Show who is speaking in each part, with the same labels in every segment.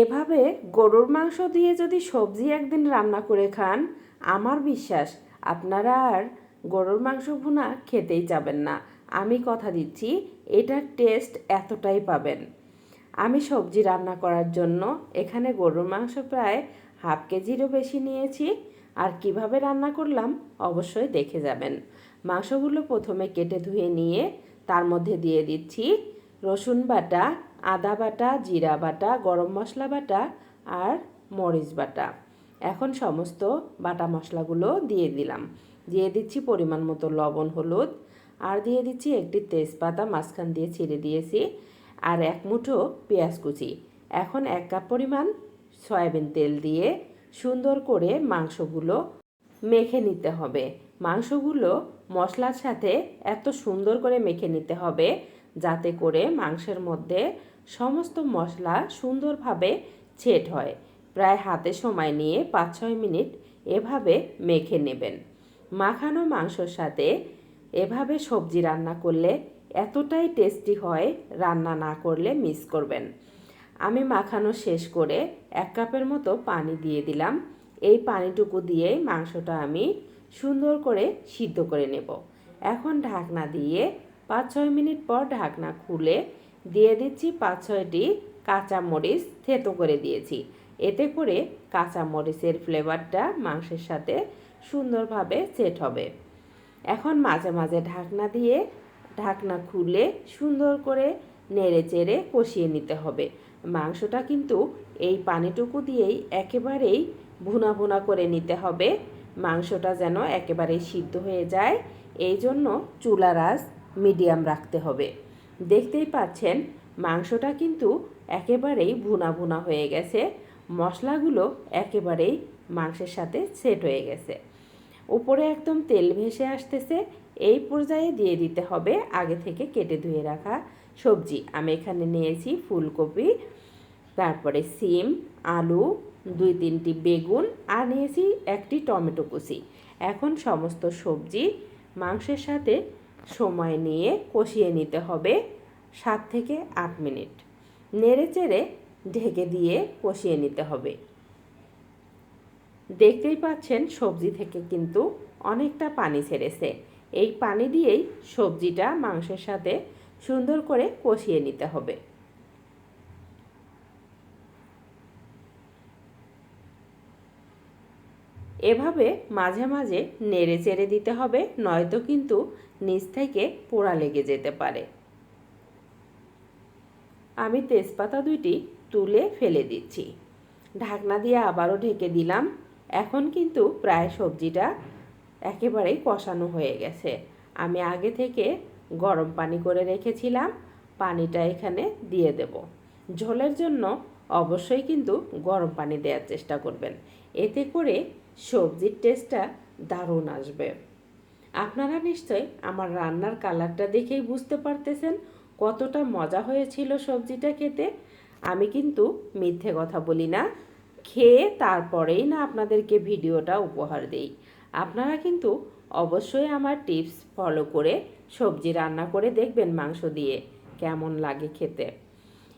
Speaker 1: এভাবে গরুর মাংস দিয়ে যদি সবজি একদিন রান্না করে খান, আমার বিশ্বাস আপনারা আর গরুর মাংস ভুনা খেতেই যাবেন না। আমি কথা দিচ্ছি, এটার টেস্ট এতটাই পাবেন। আমি সবজি রান্না করার জন্য এখানে গরুর মাংস প্রায় হাফ কেজিরও বেশি নিয়েছি। আর কীভাবে রান্না করলাম অবশ্যই দেখে যাবেন। মাংসগুলো প্রথমে কেটে ধুয়ে নিয়ে তার মধ্যে দিয়ে দিচ্ছি রসুন বাটা আদা বাটা, জিরা বাটা, গরম মশলা বাটা আর মরিচ বাটা। এখন সমস্ত বাটা মশলাগুলো দিয়ে দিলাম। দিয়ে দিচ্ছি পরিমাণ মতো লবণ, হলুদ। আর দিয়ে দিচ্ছি একটি তেজপাতা, মাঝখান দিয়ে ছিঁড়ে দিয়েছি। আর এক মুঠো পেঁয়াজ কুচি। এখন এক কাপ পরিমাণ সয়াবিন তেল দিয়ে সুন্দর করে মাংসগুলো মেখে নিতে হবে। মাংসগুলো মশলার সাথে এত সুন্দর করে মেখে নিতে হবে, যাতে করে মাংসের মধ্যে সমস্ত মশলা সুন্দরভাবে ছেট হয়। প্রায় হাতে সময় নিয়ে পাঁচ ছয় মিনিট এভাবে মেখে নেবেন। মাখানো মাংসর সাথে এভাবে সবজি রান্না করলে এতটাই টেস্টি হয়, রান্না না করলে মিস করবেন। আমি মাখানো শেষ করে এক কাপের মতো পানি দিয়ে দিলাম। এই পানিটুকু দিয়ে মাংসটা আমি সুন্দর করে সিদ্ধ করে নেব। এখন ঢাকনা দিয়ে পাঁচ ছয় মিনিট পর ঢাকনা খুলে দিয়ে দিচ্ছি পাঁচ ছয়টি কাঁচা মরিচ থেতো করে দিয়েছি। এতে করে কাঁচা মরিচের ফ্লেভারটা মাংসের সাথে সুন্দরভাবে সেট হবে। এখন মাঝে মাঝে ঢাকনা দিয়ে ঢাকনা খুলে সুন্দর করে নেড়ে চেড়ে কষিয়ে নিতে হবে। মাংসটা কিন্তু এই পানিটুকু দিয়েই একেবারেই ভুনা ভুনা করে নিতে হবে। মাংসটা যেন একেবারেই সিদ্ধ হয়ে যায়, এই জন্য চুলার আঁচ মিডিয়াম রাখতে হবে। দেখতেই পাচ্ছেন, মাংসটা কিন্তু একেবারেই ভুনা ভুনা হয়ে গেছে। মশলাগুলো একেবারেই মাংসের সাথে সেট হয়ে গেছে। উপরে একদম তেল ভেসে আসতেছে। এই পর্যায়ে দিয়ে দিতে হবে আগে থেকে কেটে ধুয়ে রাখা সবজি। আমি এখানে নিয়েছি ফুলকপি, তারপরে সিম, আলু, দুই তিনটি বেগুন আর নিয়েছি একটি টমেটো কুচি। এখন সমস্ত সবজি মাংসের সাথে সময় নিয়ে কষিয়ে নিতে হবে সাত থেকে আট মিনিট। নেড়ে চেড়ে ঢেকে দিয়ে কষিয়ে নিতে হবে। দেখতেই পাচ্ছেন সবজি থেকে কিন্তু অনেকটা পানি ছেড়েছে। এই পানি দিয়েই সবজিটা মাংসের সাথে সুন্দর করে কষিয়ে নিতে হবে। এভাবে মাঝে মাঝে নেড়ে চেড়ে দিতে হবে, নয়তো কিন্তু নিচ থেকে পোড়া লেগে যেতে পারে। আমি তেজপাতা দুইটি তুলে ফেলে দিচ্ছি। ঢাকনা দিয়ে আবারও ঢেকে দিলাম। এখন কিন্তু প্রায় সবজিটা একেবারেই কষানো হয়ে গেছে। আমি আগে থেকে গরম পানি করে রেখেছিলাম। পানিটা এখানে দিয়ে দেব। ঝোলের জন্য অবশ্যই কিন্তু গরম পানি দেওয়ার চেষ্টা করবেন। এতে করে সবজির টেস্টটা দারুণ আসবে। আপনারা নিশ্চয় আমার রান্নার কালারটা দেখেই বুঝতে পারতেছেন কতটা মজা হয়েছিল সবজিটা খেতে। আমি কিন্তু মিথ্যে কথা বলি না, খেয়ে তারপরেই না আপনাদেরকে ভিডিওটা উপহার দেই। আপনারা কিন্তু অবশ্যই আমার টিপস ফলো করে সবজি রান্না করে দেখবেন মাংস দিয়ে, কেমন লাগে খেতে।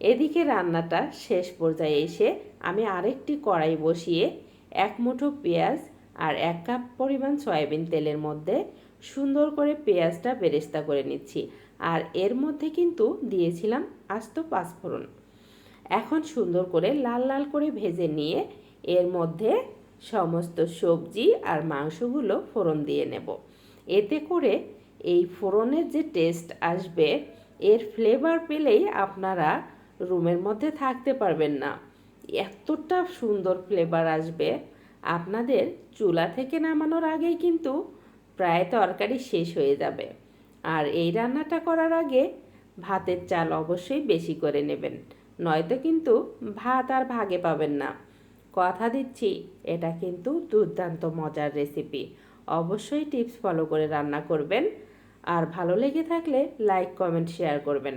Speaker 1: এদিকে রান্নাটা শেষ পর্যায়ে এসে আমি আরেকটি কড়াই বসিয়ে এক মুঠো পেঁয়াজ আর এক কাপ পরিমাণ সয়াবিন তেলের মধ্যে সুন্দর করে পেঁয়াজটা বেরেস্তা করে নিচ্ছি। আর এর মধ্যে কিন্তু দিয়েছিলাম আস্ত পাঁচফোড়ন। এখন সুন্দর করে লাল লাল করে ভেজে নিয়ে এর মধ্যে সমস্ত সবজি আর মাংসগুলো ফোড়ন দিয়ে নেব। এতে করে এই ফোড়নের যে টেস্ট আসবে, এর ফ্লেভার পেলেই আপনারা রুমের মধ্যে থাকতে পারবেন না। এতটা সুন্দর ফ্লেভার আসবে। আপনাদের চুলা থেকে নামানোর আগেই কিন্তু প্রায় তরকারি শেষ হয়ে যাবে। আর এই রান্নাটা করার আগে ভাতের চাল অবশ্যই বেশি করে নেবেন, নয়তো কিন্তু ভাত আর ভাগে পাবেন না। কথা দিচ্ছি, এটা কিন্তু দুর্দান্ত মজার রেসিপি অবশ্যই টিপস ফলো করে রান্না করবেন। আর ভালো লেগে থাকলে লাইক কমেন্ট শেয়ার করবেন।